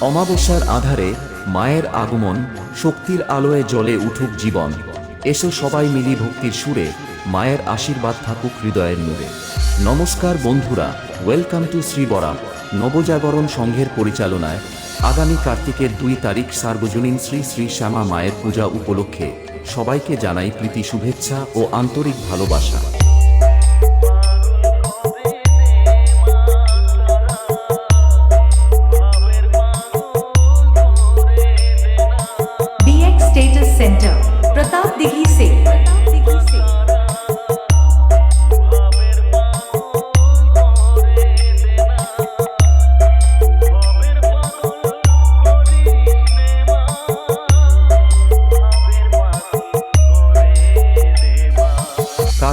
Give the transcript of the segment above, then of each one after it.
অমাবস্যার আধারে মায়ের আগমন, শক্তির আলোয় জ্বলে উঠুক জীবন। এসো সবাই মিলি ভক্তির সুরে মায়ের আশীর্বাদ থাকুক হৃদয়ের নূরে। নমস্কার বন্ধুরা, ওয়েলকাম টু শ্রী বরা নবজাগরণ সংঘের পরিচালনায় আগামী কার্তিকের দুই তারিখ সার্বজনীন শ্রী শ্রী শ্যামা মায়ের পূজা উপলক্ষে সবাইকে জানাই প্রীতি শুভেচ্ছা ও আন্তরিক ভালোবাসা।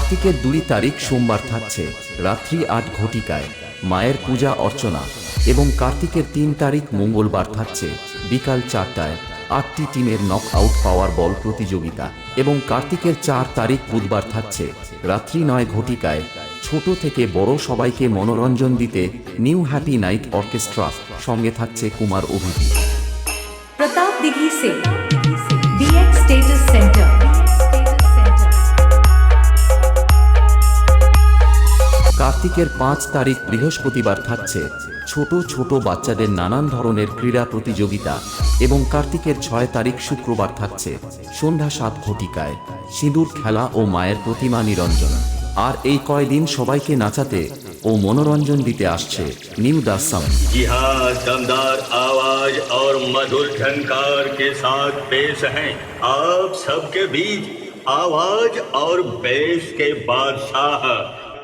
কার্তিকের দুই তারিখ সোমবার থাকছে, রাত্রি আট ঘটিকায়, মায়ের পূজা অর্চনা এবং কার্তিকের তিন তারিখ মঙ্গলবার থাকছে, বিকাল চারটায় আটটি টিমের নক আউট পাওয়ার বল প্রতিযোগিতা এবং কার্তিকের চার তারিখ বুধবার থাকছে, রাত্রি নয় ঘটিকায় ছোট থেকে বড় সবাইকে মনোরঞ্জন দিতে নিউ হ্যাপি নাইট অর্কেস্ট্রা সঙ্গে থাকছে Kumar Abhijit Pratap Dighi se. কার্তিকের পাঁচ তারিখ বৃহস্পতিবার থাকছে ছোট ছোট বাচ্চাদের নানান ধরনের ক্রীড়া প্রতিযোগিতা এবং কার্তিকের ছয় তারিখ শুক্রবার থাকছে সন্ধ্যা সাত ঘটিকায় সিঁদুর খেলা ও মায়ের প্রতিমা নিরঞ্জন আর এই কয়দিন সবাইকে নাচাতে ও মনোরঞ্জন দিতে আসছে নিউ দাস সাউন্ড जी हाँ दमदार आवाज और मधुर झनकार के साथ पेश हैं आप सबके बीच आवाज और बेस के बादशाह